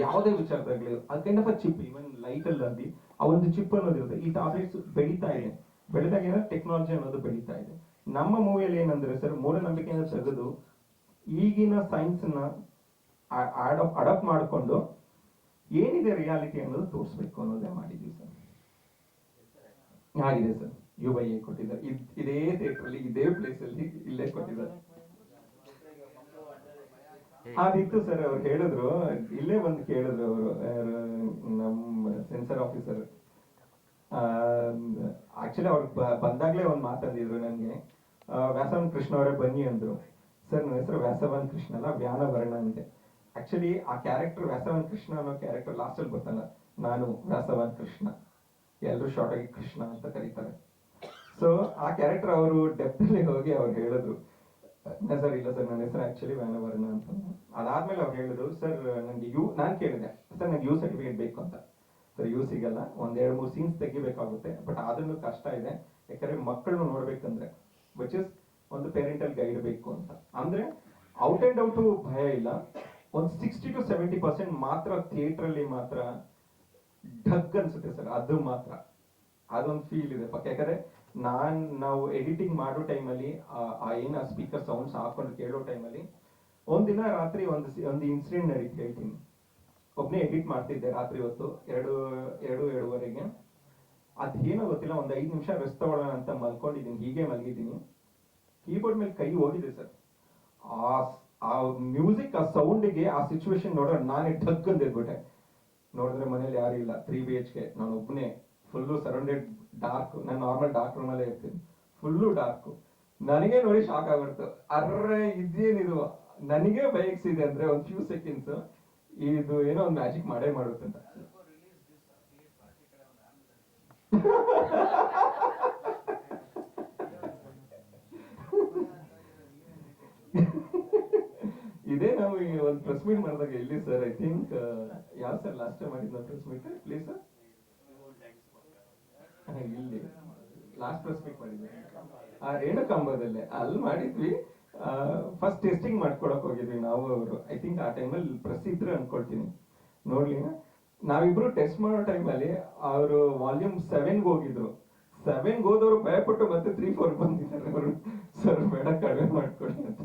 ಯಾವುದೇ ವಿಚಾರದಾಗ್ಲಿ, ಅದು kind of a chip even ಅಲ್ಲಿ ಆ ಒಂದು ಚಿಪ್ ಅನ್ನೋದಿರುತ್ತೆ ಈ ಟಾಪಿಕ್ಸ್ ಬೆಳೀತಾ ಇದೆ. ಬೆಳೆದಾಗ ಏನೋ ಟೆಕ್ನಾಲಜಿ ಅನ್ನೋದು ಬೆಳೀತಾ ಇದೆ. ನಮ್ಮ ಮೂವಿಯಲ್ಲಿ ಏನಂದ್ರೆ ಸರ್ ಮೂಢನಂಬಿಕೆಯನ್ನು ತೆಗೆದು ಈಗಿನ ಸೈನ್ಸ್ ಅಡಪ್ ಅಡಾಪ್ಟ್ ಮಾಡಿಕೊಂಡು ಏನಿದೆ ರಿಯಾಲಿಟಿ ಅನ್ನೋದು ತೋರಿಸ್ಬೇಕು ಅನ್ನೋದೇ ಮಾಡಿದ್ವಿ ಸರ್ ಆಗಿದೆ ಸರ್ ಯು ಬೈ ಕೊಟ್ಟಿದ್ದಾರೆ. ಇದ್- ಇದೇ ಥಿಯೇಟರ್ ಅಲ್ಲಿ, ಇದೇ ಪ್ಲೇಸ್ ಅಲ್ಲಿ ಇಲ್ಲೇ ಕೊಟ್ಟಿದ್ದಾರೆ. ಅದಿತ್ತು ಸರ್ ಅವ್ರು ಹೇಳಿದ್ರು ಇಲ್ಲೇ ಬಂದು ಕೇಳಿದ್ರು ಅವರು ನಮ್ಮ ಸೆನ್ಸರ್ ಆಫೀಸರ್ ಆಕ್ಚುಲಿ ಅವ್ರು ಬಂದಾಗಲೇ ಒಂದು ಮಾತಂದಿದ್ರು ನನಗೆ ವ್ಯಾಸವನ್ ಕೃಷ್ಣ ಅವರೇ ಬನ್ನಿ ಅಂದ್ರು. ಸರ್ ನನ್ನ ಹೆಸರು ವ್ಯಾಸವನ್ ಕೃಷ್ಣ ಅಲ್ಲ ವ್ಯಾನ ವರ್ಣ ಅಂತೆ. ಆಕ್ಚುಲಿ ಆ ಕ್ಯಾರೆಕ್ಟರ್ ವ್ಯಾಸವನ್ ಕೃಷ್ಣ ಅನ್ನೋ ಕ್ಯಾರೆಕ್ಟರ್ ಲಾಸ್ಟಲ್ಲಿ ಗೊತ್ತಲ್ಲ, ನಾನು ವ್ಯಾಸವನ್ ಕೃಷ್ಣ. ಎಲ್ಲರೂ ಶಾರ್ಟ್ ಆಗಿ ಕೃಷ್ಣ ಅಂತ ಕರೀತಾರೆ. ಸೊ ಆ ಕ್ಯಾರೆಕ್ಟರ್ ಅವರು ಡೆಪ್ತಲ್ಲಿ ಹೋಗಿ ಅವ್ರು ಹೇಳಿದ್ರು. ಸರ್, ಇಲ್ಲ ಸರ್, ನನ್ನ ಹೆಸರು ಆಕ್ಚುಲಿ ವ್ಯಾನವರ್ಣ ಅಂತ. ಅದಾದ್ಮೇಲೆ ಅವ್ರು ಹೇಳಿದ್ರು, ಸರ್ ನನಗೆ ಯು, ನಾನು ಕೇಳಿದೆ, ಸರ್ ನನಗೆ ಯು ಸರ್ಟಿಫಿಕೇಟ್ ಬೇಕು ಅಂತ. ಸರ್, ಯು ಸಿಗಲ್ಲ, ಒಂದ್ ಎರಡು ಮೂರು ಸೀನ್ಸ್ ತೆಗಿಬೇಕಾಗುತ್ತೆ ಬಟ್ ಅದನ್ನು ಕಷ್ಟ ಇದೆ. ಯಾಕಂದ್ರೆ ಮಕ್ಕಳನ್ನು ನೋಡ್ಬೇಕಂದ್ರೆ ವಿಚ್ ಇಸ್ ಒಂದು ಪೇರೆಂಟಲ್ ಗೈಡ್ ಬೇಕು ಅಂತ. ಅಂದ್ರೆ ಔಟ್ ಅಂಡ್ ಔಟ್ ಭಯ ಇಲ್ಲ. ಒಂದ್ ಸಿಕ್ಸ್ಟಿ ಟು ಸೆವೆಂಟಿ ಪರ್ಸೆಂಟ್ ಮಾತ್ರ ಥಿಯೇಟರ್ ಅಲ್ಲಿ ಮಾತ್ರ ಢಗ್ ಅನ್ಸುತ್ತೆ ಸರ್, ಅದು ಮಾತ್ರ. ಅದೊಂದು ಫೀಲ್ ಇದೆ. ಯಾಕಂದ್ರೆ ನಾನ್ ನಾವು ಎಡಿಟಿಂಗ್ ಮಾಡೋ ಟೈಮಲ್ಲಿ ಆ ಏನ ಸ್ಪೀಕರ್ ಸೌಂಡ್ಸ್ ಹಾಕೊಂಡು ಕೇಳೋ ಟೈಮಲ್ಲಿ ಒಂದಿನ ರಾತ್ರಿ ಒಂದು ಒಂದು ಇನ್ಸಿಡೆಂಟ್ ನಡೀತು ಹೇಳ್ತೀನಿ. ಒಬ್ಬನೇ ಎಡಿಟ್ ಮಾಡ್ತಿದ್ದೆ ರಾತ್ರಿ ಹೊತ್ತು, ಎರಡು ಎರಡು ಎರಡೂವರೆಗೆ ಅದೇನೋ ಗೊತ್ತಿಲ್ಲ, ಒಂದು ಐದು ನಿಮಿಷ ರೆಸ್ಟ್ ತಗೊಳ್ಳೋಣ ಅಂತ ಮಲ್ಕೊಂಡಿದ್ದೀನಿ, ಹೀಗೆ ಮಲಗಿದ್ದೀನಿ. ಕೀಬೋರ್ಡ್ ಮೇಲೆ ಕೈ ಹೋಗಿದೆ ಸರ್. ಆ ಆ ಮ್ಯೂಸಿಕ್, ಆ ಸೌಂಡಿಗೆ ಆ ಸಿಚುವೇಶನ್ ನೋಡೋಣ, ನಾನೇ ಟಕ್ ಅಂತ ಇದ್ಬಿಟ್ಟೆ ನೋಡಿದ್ರೆ ಮನೇಲಿ ಯಾರು ಇಲ್ಲ ತ್ರೀ ಬಿ ಎಚ್ ಕೆ ನಾನು ಒಬ್ಬನೇ ಫುಲ್ಲು ಸರೌಂಡೆಡ್ ಡಾರ್ಕ್ ನಾನು ನಾರ್ಮಲ್ ಡಾರ್ಕ್ ರೂಮ್ ರೂಮಲ್ಲೇ ಇರ್ತೀನಿ. ಫುಲ್ಲು ಡಾರ್ಕ್ ನನಗೆ ನೋಡಿ ಶಾಕ್ ಆಗ್ಬಿಡ್ತು. ಅರ್ರೆ, ಇದೇನಿದು? ನನಗೆ ಬೈಕ್ಸಿದೆ ಅಂದ್ರೆ ಒಂದು ಫ್ಯೂ ಸೆಕೆಂಡ್ಸ್ ಇದು ಏನೋ ಒಂದು ಮ್ಯಾಜಿಕ್ ಮಾಡೇ ಮಾಡುತ್ತೆ ಅಂತ. ಇದೇ ನಾವು ಒಂದು ಪ್ರೆಸ್ ಮೀಟ್ ಮಾಡಿದಾಗ ಎಲ್ಲಿ ಸರ್ ಐ ಥಿಂಕ್ ಯಾವ ಸರ್ ಲಾಸ್ಟ್ ಟೈಮ್ ಮಾಡಿದ್ನ ಪ್ರೆಸ್ ಮೀಟ್ ಪ್ಲೀಸ್ ಸರ್ ಇಲ್ಲಿ ಲಾಸ್ಟ್ ಮೀಟ್ ಮಾಡಿದ್ವಿ ಆ ರೇಣುಕಾಂಬದಲ್ಲೇ ಅಲ್ಲಿ ಮಾಡಿದ್ವಿ. ಫಸ್ಟ್ ಟೆಸ್ಟಿಂಗ್ ಮಾಡ್ಕೊಳಕ್ ಹೋಗಿದ್ವಿ ನಾವು ಅವರು. ಐ ಥಿಂಕ್ ಆ ಟೈಮಲ್ಲಿ ಪ್ರೆಸ್ ಅನ್ಕೊಳ್ತೀನಿ. ನೋಡ್ಲಿ ನಾವಿಬ್ರು ಟೆಸ್ಟ್ ಮಾಡೋ ಟೈಮಲ್ಲಿ ಅವರು ವಾಲ್ಯೂಮ್ ಸೆವೆನ್ಗೆ ಹೋಗಿದ್ರು. ಸೆವೆನ್ಗೆ ಹೋದವರು ಭಯಪಟ್ಟು ಮತ್ತೆ ತ್ರೀ ಫೋರ್ ಬಂದಿದ್ದಾರೆ. ಅವರು ಸರ್ ಬೇಡ, ಕಡಿಮೆ ಮಾಡ್ಕೊಳ್ಳಿ ಅಂತ.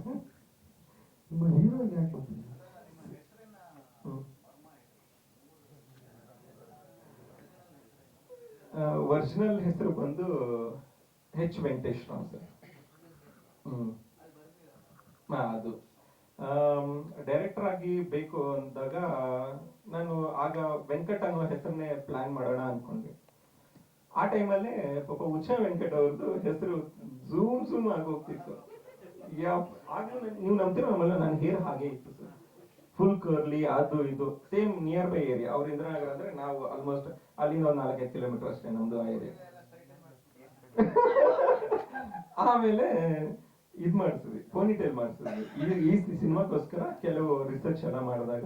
ಹೀರೋ ಯಾಕೆ ಒರಿಜಿನಲ್ ಹೆಸರು ಬಂದು ಹೆಚ್ ವೆಂಕಟೇಶ್ ರಾವ್ ಸರ್. ಹ್ಮ್. ಅದು. ಡೈರೆಕ್ಟರ್ ಆಗಿ ಬೇಕು ಅಂದಾಗ ನಾನು ಆಗ ವೆಂಕಟ ಅನ್ನೋ ಹೆಸರನ್ನೇ ಪ್ಲಾನ್ ಮಾಡೋಣ ಅನ್ಕೊಂಡೆ. ಆ ಟೈಮಲ್ಲೇ ಪಾಪ ಉಚ್ಚ ವೆಂಕಟ್ ಅವ್ರದ್ದು ಹೆಸರು ಝೂಮ್ ಝೂಮ್ ಆಗೋಗ್ತಿತ್ತು. ಯಾ ಆಗ ನೀವು ನಂಬ್ತೀರ ನಮ್ಮಲ್ಲ? ನನ್ನ ಹೇರ್ ಹಾಗೆ ಇತ್ತು ಸರ್. ಫುಲ್ ಕರ್ಲಿ ಅದು ಇದು ಸೇಮ್ ನಿಯರ್ ಬೈ ಏರಿಯಾ ಅವ್ರ ಇಂದ್ರನಗರ ಅಂದ್ರೆ ನಾವು ಆಲ್ಮೋಸ್ಟ್ ಅಲ್ಲಿಂದ ಒಂದು ನಾಲ್ಕೈದು ಕಿಲೋಮೀಟರ್ ಅಷ್ಟೇ, ನಮ್ದು ಆ ಏರಿಯಾ ಆಮೇಲೆ ಇದ್ ಮಾಡಿಸಿದ್ವಿ ಪೋನಿಟೇಲ್ ಮಾಡಿಸಿದ್ವಿ. ಈ ಈ ಸಿನಿಮಾಕ್ಕೋಸ್ಕರ ಕೆಲವು ರಿಸರ್ಚ್ ಎಲ್ಲ ಮಾಡಿದಾಗ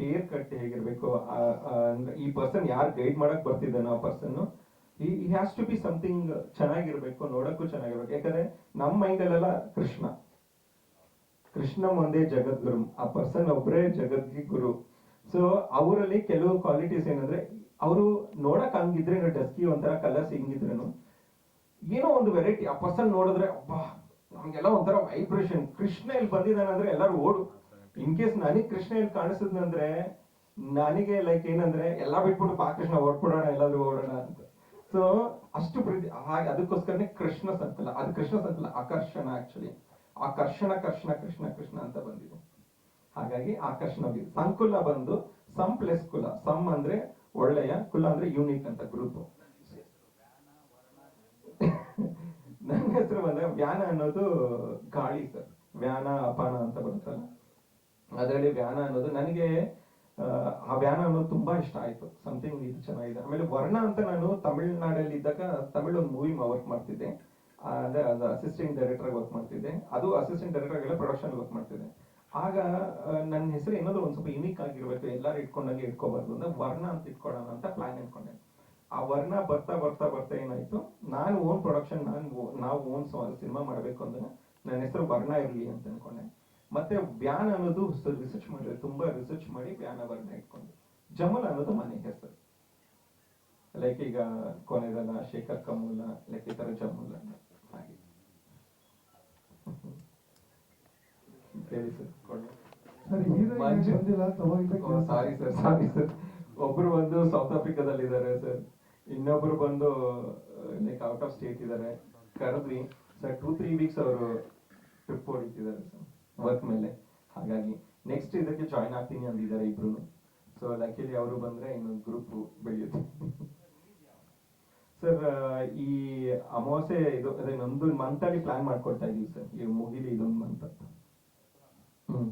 ಹೇರ್ ಕಟ್ ಹೇಗಿರ್ಬೇಕು ಈ ಪರ್ಸನ್ ಯಾರು ಗೈಡ್ ಮಾಡಕ್ ಬರ್ತಿದ್ದಾನೆ ಆ ಪರ್ಸನ್ ಈ ಹ್ಯಾಸ್ ಟು ಬಿ ಸಮಥಿಂಗ್ ಚೆನ್ನಾಗಿರ್ಬೇಕು, ನೋಡಕ್ಕೂ ಚೆನ್ನಾಗಿರ್ಬೇಕು. ಯಾಕಂದ್ರೆ ನಮ್ಮ ಮೈಂಡಲ್ಲೆಲ್ಲ ಕೃಷ್ಣ. ಕೃಷ್ಣ ಒಂದೇ ಜಗದ್ಗುರು, ಆ ಪರ್ಸನ್ ಒಬ್ಬರೇ ಜಗದ್ಗಿ ಗುರು. ಸೊ ಅವರಲ್ಲಿ ಕೆಲವು ಕ್ವಾಲಿಟೀಸ್ ಏನಂದ್ರೆ, ಅವರು ನೋಡಕ್ ಹಂಗಿದ್ರೆ ಡಸ್ಕಿ ಒಂಥರ ಕಲರ್ಸ್ ಹಿಂಗಿದ್ರೇನು, ಏನೋ ಒಂದು ವೆರೈಟಿ ಆ ಪರ್ಸನ್ ನೋಡಿದ್ರೆ, ಅಬ್ಬಾ ನಮ್ಗೆಲ್ಲ ಒಂಥರ ವೈಬ್ರೇಷನ್ ಕೃಷ್ಣ ಇಲ್ಲಿ ಬಂದಿದ್ದಾನೆ ಅಂದ್ರೆ ಎಲ್ಲರೂ ಓಡು. ಇನ್ ಕೇಸ್ ನನಗೆ ಕೃಷ್ಣ ಇಲ್ಲಿ ಕಾಣಿಸಿದ್ನಂದ್ರೆ ನನಗೆ ಲೈಕ್ ಏನಂದ್ರೆ, ಎಲ್ಲಾ ಬಿಟ್ಬಿಟ್ಟು ಪಾ ಕೃಷ್ಣ ಓಡ್ಬಿಡೋಣ ಎಲ್ಲಾದ್ರೂ ಓಡೋಣ ಅಂತ. ಸೊ ಅಷ್ಟು ಪ್ರೀತಿ. ಹಾಗೆ ಅದಕ್ಕೋಸ್ಕರನೇ ಕೃಷ್ಣ ಸಂಕಲ. ಅದು ಕೃಷ್ಣ ಸಂಕಲ, ಆಕರ್ಷಣ ಆಕ್ಚುಲಿ ಆಕರ್ಷಣ ಕರ್ಷಣ ಕೃಷ್ಣ ಕೃಷ್ಣ ಅಂತ ಬಂದಿದೆ. ಹಾಗಾಗಿ ಆಕರ್ಷಣ ಬಂದಿದೆ. ಸಂಕುಲ ಬಂದು ಸಂ ಪ್ಲಸ್ ಕುಲ. ಸಂ ಅಂದ್ರೆ ಒಳ್ಳೆಯ, ಕುಲ ಅಂದ್ರೆ ಯೂನಿಕ್ ಅಂತ ಗ್ರೂಪ್ ನನ್ನ ಹೆಸರು ಬಂದ್ರೆ ವ್ಯಾನ ಅನ್ನೋದು ಗಾಳಿ ಸರ್. ವ್ಯಾನ ಅಪಾನ ಅಂತ ಬರುತ್ತಲ್ಲ? ಅದರಲ್ಲಿ ವ್ಯಾನ ಅನ್ನೋದು ನನಗೆ, ಆ ವ್ಯಾನ ಅನ್ನೋದು ತುಂಬಾ ಇಷ್ಟ ಆಯ್ತು. ಸಮಥಿಂಗ್ ಇದು ಚೆನ್ನಾಗಿದೆ. ಆಮೇಲೆ ವರ್ಣ ಅಂತ ನಾನು ತಮಿಳ್ನಾಡಲ್ಲಿ ಇದ್ದಾಗ ತಮಿಳ್ ಒಂದು ಮೂವಿ ವರ್ಕ್ ಮಾಡ್ತಿದ್ದೆ. ಆ, ಅಂದ್ರೆ ಅದು ಅಸಿಸ್ಟೆಂಟ್ ಡೈರೆಕ್ಟರ್ ವರ್ಕ್ ಮಾಡ್ತಿದ್ದೆ. ಅದು ಅಸಿಸ್ಟೆಂಟ್ ಡೈರೆಕ್ಟರ್ ಎಲ್ಲ ಪ್ರೊಡಕ್ಷನ್ ವರ್ಕ್ ಮಾಡ್ತಿದ್ದೆ. ಆಗ ನನ್ನ ಹೆಸರು ಏನಾದರೂ ಒಂದು ಸ್ವಲ್ಪ ಯುನಿಕ್ ಆಗಿರ್ಬೇಕು ಎಲ್ಲರೂ ಇಟ್ಕೊಂಡಂಗೆ ಇಟ್ಕೋಬಾರ್ದು ಅಂದ್ರೆ ವರ್ಣ ಅಂತ ಇಟ್ಕೊಳ್ಳೋಣ ಅಂತ ಪ್ಲಾನ್ ಇಟ್ಕೊಂಡೆ. ಆ ವರ್ಣ ಬರ್ತಾ ಬರ್ತಾ ಬರ್ತಾ ಏನಾಯ್ತು ನಾನು ಓನ್ ಪ್ರೊಡಕ್ಷನ್ ನಾನು ನಾವು ಓನ್ ಸಿನಿಮಾ ಮಾಡಬೇಕು ಅಂದರೆ ನನ್ನ ಹೆಸರು ವರ್ಣ ಇರಲಿ ಅಂತ ಅನ್ಕೊಂಡೆ. ಮತ್ತೆ ಬ್ಯಾನ್ ಅನ್ನೋದು ರಿಸರ್ಚ್ ಮಾಡಿದೆ ತುಂಬಾ ರಿಸರ್ಚ್ ಮಾಡಿ ಬ್ಯಾನ ವರ್ಣ ಇಟ್ಕೊಂಡೆ. ಜಮಲ್ ಅನ್ನೋದು ಮನೆ ಹೆಸರು. ಲೈಕ್ ಈಗ ಕೊನೆದಲ್ಲ ಶೇಖರ್ ಕಮೂಲ ಲೈಕ್ ಈ ಥರ ಜಮೂಲ್ ಅಂತ ಹಾಗೆ ಹೇಳಿ sir. Sir sorry sir sorry sir. ಒಬ್ರು ಬಂದು ಸೌತ್ ಆಫ್ರಿಕಾದಲ್ಲಿ ಇದ್ದಾರೆ ಸರ್. ಇನ್ನೊಬ್ರು ಬಂದು ಲೈಕ್ ಔಟ್ ಆಫ್ ಸ್ಟೇಟ್ ಇದ್ದಾರೆ ಕರೆದ್ವಿ. ಸರ್ ಟೂ ತ್ರೀ ವೀಕ್ಸ್ ಅವರು ಟ್ರಿಪ್ ಹೊಡಿತಿದ್ದಾರೆ ಸರ್ ವರ್ಕ್ ಮೇಲೆ. ಹಾಗಾಗಿ ನೆಕ್ಸ್ಟ್ ಇದಕ್ಕೆ ಜಾಯ್ನ್ ಆಗ್ತೀನಿ ಅಂದಿದ್ದಾರೆ ಇಬ್ರು ಸೊ ಲಕ್ಕಿಲಿ ಅವರು ಬಂದ್ರೆ ಇನ್ನು ಗ್ರೂಪ್ ಬೆಳೆಯುತ್ತೆ. ಸರ್ ಈ ಅಮಾವಾಸ್ಯೆ ಇದು, ಅದೇ ನಮ್ದು ಮಂತ್ ಅಲ್ಲಿ ಪ್ಲಾನ್ ಮಾಡ್ಕೊಳ್ತಾ ಇದೀವಿ ಸರ್ ಈಗ ಮುಗಿಲಿ ಇದೊಂದು ಮಂತ್ ಹ್ಮ್.